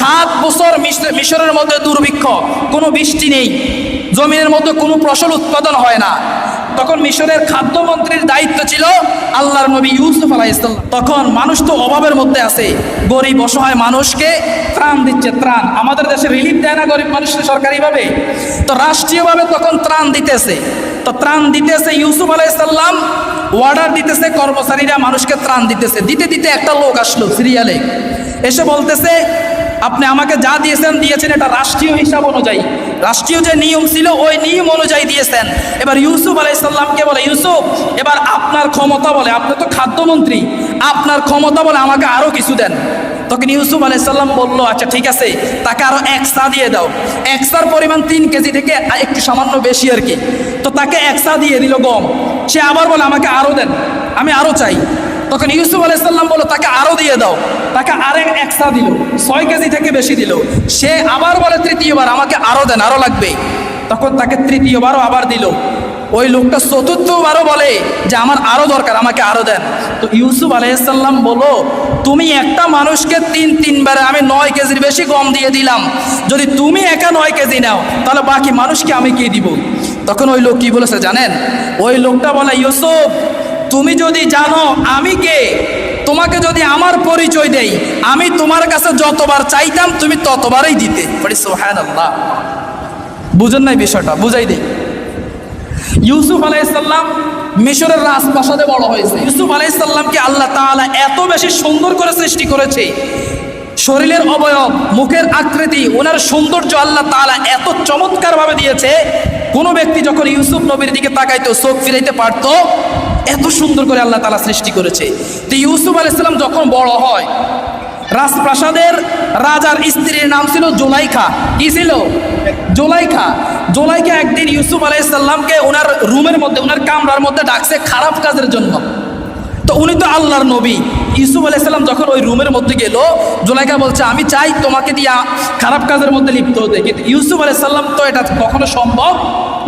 সাত বছর মিশ- মিশরের মধ্যে দুর্ভিক্ষ, কোনো বৃষ্টি নেই। জমিনের মধ্যে কোনো ফসল উৎপাদন হয় না। তখন মিশরের খাদ্যমন্ত্রীর দায়িত্ব ছিল আল্লাহর নবী ইউসুফ আলাইসাল্লাম তখন মানুষ তো অভাবের মধ্যে আছে। গরিব, অসহায় মানুষকে ত্রাণ দিচ্ছে, ত্রাণ। আমাদের দেশে রিলিফ দেয় না গরিব মানুষকে সরকারিভাবে তো রাষ্ট্রীয়ভাবে তখন ত্রাণ দিতেছে। তো ত্রাণ দিতেছে ইউসুফ আলাইসাল্লাম অর্ডার দিতেছে কর্মচারীরা মানুষকে ত্রাণ দিতেছে। দিতে দিতে একটা লোক আসলো সিরিয়ালে। এসে বলতেছে আপনি আমাকে যা দিয়েছেন দিয়েছেন এটা রাষ্ট্রীয় হিসাব অনুযায়ী। রাষ্ট্রীয় যে নিয়ম ছিল, ওই নিয়ম অনুযায়ী দিয়েছেন। এবার ইউসুফ আলাইসাল্লামকে বলে, ইউসুফ, এবার আপনার ক্ষমতা বলে, আপনি তো খাদ্যমন্ত্রী, আপনার ক্ষমতা বলে আমাকে আরও কিছু দেন। তখন ইউসুফ আলাইসাল্লাম বলল আচ্ছা ঠিক আছে, তাকে আরও একসা দিয়ে দাও। একসার পরিমাণ তিন কেজি থেকে একটু সামান্য বেশি আর কি। তো তাকে একসা দিয়ে দিল গম। সে আবার বলে, আমাকে আরও দেন, আমি আরও চাই। তখন ইউসুফ আলাইসাল্লাম বলো তাকে আরও দিয়ে দাও। তাকে আরেক একসা দিল, ছয় কেজি থেকে বেশি দিল। সে আবার বলে, তৃতীয়বার আমাকে আরও দেন, আরও লাগবে। তখন তাকে তৃতীয়বারও আবার দিল। ওই লোকটা চতুর্থবারও বলে যে, আমার আরও দরকার, আমাকে আরও দেন। তো ইউসুফ আলাইসাল্লাম বলো তুমি একটা মানুষকে তিন, তিনবারে আমি নয় কেজির বেশি গম দিয়ে দিলাম। যদি তুমি একা নয় কেজি নাও, তাহলে বাকি মানুষকে আমি কি দিব? তখন ওই লোক কি বলেছে জানেন? ওই লোকটা বলে, ইউসুফ তুমি যদি জানো আমি কে, তোমাকে যদি আমার পরিচয় দেই, আমি তোমার কাছে যতবার চাইতাম তুমি ততবারই দিতে। আল্লাহ বুঝেন নাই বিষয়টা, বুঝাই দেই। ইউসুফ আলাইসাল্লাম মিশরের রাজপ্রাসাদে বড় হয়েছে। ইউসুফ আলাইসাল্লামকে আল্লাহ তাআলা এত বেশি সুন্দর করে সৃষ্টি করেছে। শরীরের অবয়ব, মুখের আকৃতি, ওনার সৌন্দর্য আল্লাহ তাআলা এত চমৎকারভাবে দিয়েছে কোনো ব্যক্তি যখন ইউসুফ নবীর দিকে তাকাইতো, চোখ ফিরাইতে পারত, এত সুন্দর করে আল্লাহ তালা সৃষ্টি করেছে। তো ইউসুফ আলাইসাল্লাম যখন বড় হয়, রাজপ্রাসাদের রাজার স্ত্রীর নাম ছিল জোলাইখা। কি ছিল? জোলাইখা। জোলাইখা একদিন ইউসুফ আলাইসাল্লামকে ওনার রুমের মধ্যে, ওনার কামরার মধ্যে ডাকছে খারাপ কাজের জন্য। তো উনি তো আল্লাহর নবী। ইউসুফ আলাইসাল্লাম যখন ওই রুমের মধ্যে গেল, জোলাইকা বলছে, আমি চাই তোমাকে দিয়া খারাপ কাজের মধ্যে লিপ্ত হতে। কিন্তু ইউসুফ আলাইসাল্লাম তো এটা কখনো সম্ভব?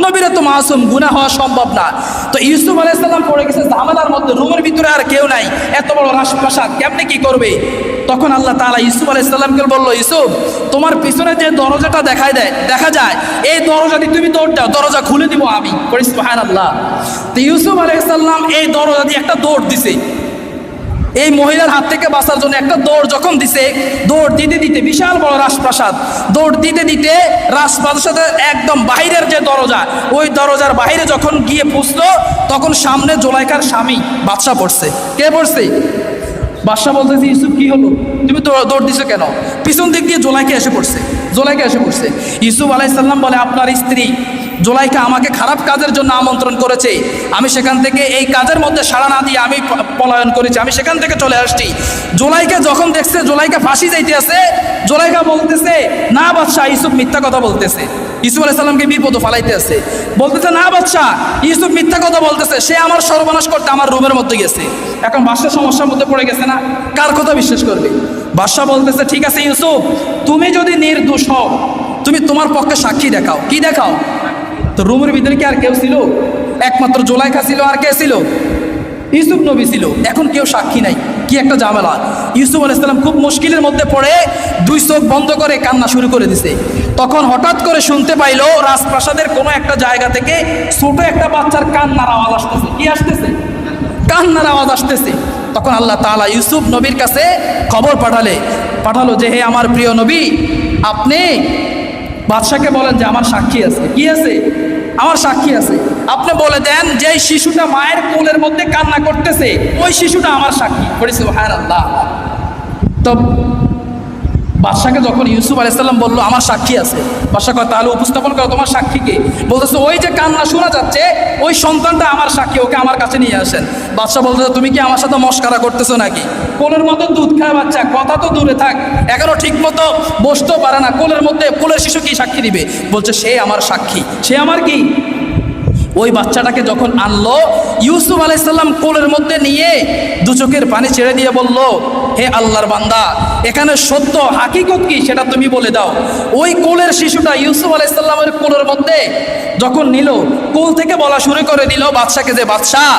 নবীরা তো মাসুম গুণা হওয়া সম্ভব না। তো ইউসুফ আলাইসাল্লাম পড়ে গেছে ঝামেলার মধ্যে, রুমের ভিতরে আর কেউ নাই। এত বড় রাসপ্রাসাদ কেমনি কি করবে? তখন আল্লাহ তাআলা ইউসুফ আলাইসাল্লামকে বলল, ইউসুফ, তোমার পিছনে যে দরজাটা দেখায় দেয়, দেখা যায়। এই দরজাটি তুমি দৌড় দাও, দরজা খুলে দিব আমি। আল্লাহ তো ইউসুফ আলাইসাল্লাম এই দরজা দিয়ে একটা দৌড় দিছে। এই মহিলার হাত থেকে বাঁচার জন্য একটা দৌড় যখন দিছে, দৌড় দিতে দিতে বিশাল বড় রাজপ্রাসাদ। দৌড় দিতে দিতে রাজপ্রাসাদের একদম বাইরের যে দরজা, ওই দরজার বাইরে যখন গিয়ে পুষলো, তখন সামনে জোলাইকার স্বামী বাদশা পড়ছে। কে পড়ছে? বাদশাহ বলতেছে, ইউসুফ, কি হলো? তুমি দৌড় দিছো কেন? পিছন দিক দিয়ে জোলাইকে এসে পড়ছে, জোলাইকে এসে পড়ছে। ইউসুফ আলাইসাল্লাম বলে, আপনার স্ত্রী জোলাইকা আমাকে খারাপ কাজের জন্য আমন্ত্রণ করেছে। আমি সেখান থেকে এই কাজের মধ্যে সাড়া না দিয়ে আমি পলায়ন করেছি। আমি সেখান থেকে চলে আসছি। জোলাইকে যখন দেখছে, জোলাইকে ফাঁসি যাইতে আছে, জোলাইকা বলতেছে, না বাদশাহ, ইউসুফ মিথ্যা কথা বলতেছে। ইউসুফ আলাইসাল্লামকে বিপদ ফালাইতে আছে। বলতেছে, না বাদশাহ ইউসুফ মিথ্যা কথা বলতেছে, সে আমার সর্বনাশ করতে আমার রুমের মধ্যে গেছে। এখন বাদশাহ সমস্যার মধ্যে পড়ে গেছে না? কার কথা বিশ্বাস করবে? বাদশাহ বলতেছে, ঠিক আছে ইউসুফ, তুমি যদি নির্দোষ হও, তুমি তোমার পক্ষে সাক্ষী দেখাও। কি দেখাও? তো রুমের ভিতরে কি আর কেউ ছিল? একমাত্র জোলাইখা ছিল আর কে ছিল? ইউসুফ নবী ছিল, এখন কেউ সাক্ষী নাই। কি একটা ঝামেলা। ইউসুফ আলাইসাল্লাম খুব মুশকিলের মধ্যে পড়ে দুই চোখ বন্ধ করে কান্না শুরু করে দিছে। তখন হঠাৎ করে শুনতে পাইলো রাজপ্রাসাদের কোনো একটা জায়গা থেকে ছোট একটা বাচ্চার কান্নার আওয়াজ আসতেছে। কি আসতেছে? কান্নার আওয়াজ আসতেছে। তখন আল্লাহ তাআলা ইউসুফ নবীর কাছে খবর পাঠালে। পাঠালো যে, হে আমার প্রিয় নবী, আপনি বাদশাকে বলেন যে, আমার সাক্ষী আছে। কি আছে? আমার সাক্ষী আছে। আপনি বলে দেন যে শিশুটা মায়ের কোলের মধ্যে কান্না করতেছে, ওই শিশুটা আমার সাক্ষী। করেছে হ্যাঁ আল্লাহ তো বাদশাকে যখন ইউসুফ আলাইসাল্লাম বলল, আমার সাক্ষী আছে। বাদশা কয়, তাহলে উপস্থাপন করো, তোমার সাক্ষীকে বলতেছে, ওই যে কান্না শোনা যাচ্ছে, ওই সন্তানটা আমার সাক্ষী, ওকে আমার কাছে নিয়ে আসেন। বাদশাহ বলতেছে, তুমি কি আমার সাথে মস্কারা করতেছো নাকি? কোলের মতো দুধ খায় বাচ্চা, কথা তো দূরে থাক, এখনও ঠিক মতো বসতেও পারে না, কোলের মধ্যে, কোলের শিশু কি সাক্ষী দিবে? বলছে, সে আমার সাক্ষী। সে আমার কি? ওই বাচ্চাটাকে যখন আনলো, ইউসুফ আলাইসাল্লাম কোলের মধ্যে নিয়ে দু চোখের পানি ছেড়ে দিয়ে বলল, হে আল্লাহর বান্দা, এখানে সত্য, হাকিকত কি সেটা তুমি বলে দাও। ওই কোলের শিশুটা ইউসুফ আলাইসাল্লামের কোলের মধ্যে যখন নিল, কোল থেকে বলা শুরু করে দিল, বাদশাকে যে বাদশাহ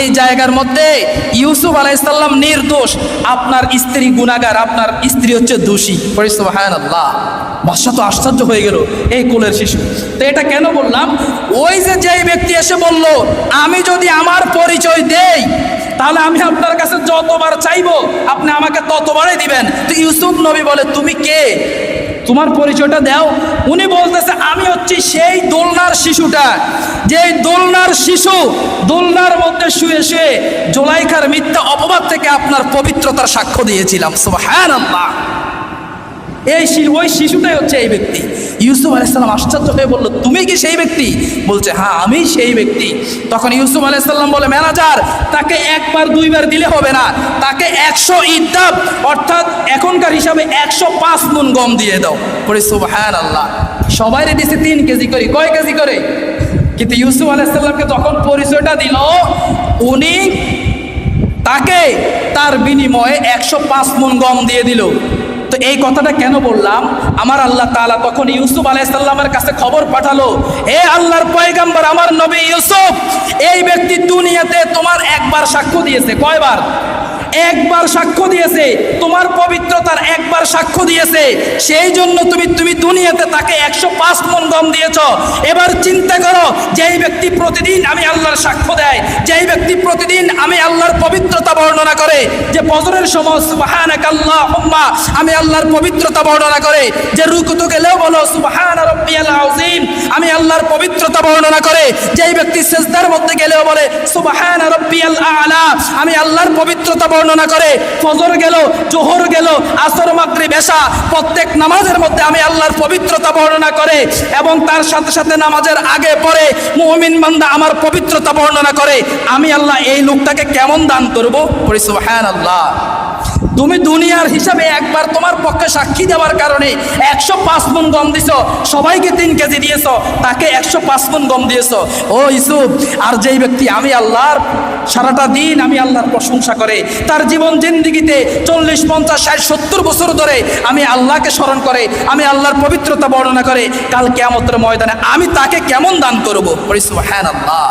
এই জায়গার মধ্যে ইউসুফ আলাইসাল্লাম নির্দোষ। আপনার স্ত্রী গুণাগার আপনার স্ত্রী হচ্ছে দোষী। পরিস্তব হায়ান আল্লাহ বাদশাহ তো আশ্চর্য হয়ে গেল, এই কোলের শিশু। তো এটা কেন বললাম? ওই যে যেই ব্যক্তি এসে বলল, আমি যদি আমার পরিচয় দেই, তাহলে আমি আপনার কাছে যতবার চাইব, আপনি আমাকে ততবারই দিবেন। তো ইউসুফ নবী বলে, তুমি কে? তোমার পরিচয়টা দাও। উনি বলতেছে, আমি হচ্ছি সেই দোলনার শিশুটা। যে দোলনার শিশু, দোলনার মধ্যে শুয়ে শুয়ে জোলাইখার মিথ্যা অপবাদ থেকে আপনার পবিত্রতার সাক্ষ্য দিয়েছিলাম। সুবহানাল্লাহ। এই ওই শিশুটাই হচ্ছে এই ব্যক্তি। ইউসুফ আলাইসাল্লাম আশ্চর্য হয়ে বলল, তুমি কি সেই ব্যক্তি? বলছে হ্যাঁ আমি সেই ব্যক্তি। তখন ইউসুফ আলাইসাল্লাম বলে, ম্যানেজার, তাকে একবার, দুইবার দিলে হবে না। তাকে একশো ইদ্দাব অর্থাৎ এখনকার হিসাবে একশো পাঁচ গুণ গম দিয়ে দাও। পরে সুবহান আল্লাহ সবাই দিছে তিন কেজি করে। কয় কেজি করে? কিন্তু ইউসুফ আলাইসাল্লামকে যখন পরিচয়টা দিল, উনি তাকে তার বিনিময়ে একশো পাঁচ মন গম দিয়ে দিল। তো এই কথাটা কেন বললাম? আমার আল্লাহ তালা তখন ইউসুফ আলাইসাল্লামের কাছে খবর পাঠালো, হে আল্লাহর পয়গাম্বর, আমার নবী ইউসুফ, এই ব্যক্তি দুনিয়াতে তোমার একবার সাক্ষ্য দিয়েছে। কয়বার? একবার সাক্ষ্য দিয়েছে, তোমার পবিত্রতার একবার সাক্ষ্য দিয়েছে, সেই জন্য তুমি তুমি দুনিয়াতে তাকে একশো পাঁচ মন দম দিয়েছ। এবার চিন্তা করো, যেই ব্যক্তি প্রতিদিন আমি আল্লাহর সাক্ষ্য দেয়, যেই ব্যক্তি প্রতিদিন আমি আল্লাহর পবিত্রতা বর্ণনা করে, যে বজরের সময় সুবহানাক আল্লাহুম্মা, আমি আল্লাহর পবিত্রতা বর্ণনা করে, যে রুকুতু গেলেও বলো, সুবহান আযীম, আমি আল্লাহর পবিত্রতা বর্ণনা করে, যেই ব্যক্তি সেজদার মধ্যে গেলেও বলে, সুবহান আ'লা, আমি আল্লাহর পবিত্রতা বর্ণনা করে, ফজর গেল, জোহর গেল, আসর, মাগরিব, এশা, প্রত্যেক নামাজের মধ্যে আমি আল্লাহর পবিত্রতা বর্ণনা করে এবং তার সাথে সাথে নামাজের আগে পরে মুমিন বান্দা আমার পবিত্রতা বর্ণনা করে। আমি আল্লাহ এই লোকটাকে কেমন দান করব? পড়ি আল্লাহ তুমি দুনিয়ার হিসাবে একবার তোমার পক্ষে সাক্ষী দেওয়ার কারণে একশো পাঁচ মন গম দিছ, সবাইকে তিন কেজি দিয়েছ, তাকে একশো পাঁচ মন গম দিয়েছ। ও ইসুফ আর যেই ব্যক্তি আমি আল্লাহর সারাটা দিন আমি আল্লাহর প্রশংসা করে তার জীবন জিন্দিগিতে চল্লিশ, পঞ্চাশ, ষাট, সত্তর বছর ধরে আমি আল্লাহকে স্মরণ করে, আমি আল্লাহর পবিত্রতা বর্ণনা করে, কাল কেয়ামতের ময়দানে আমি তাকে কেমন দান করব? হ্যাঁ আল্লাহ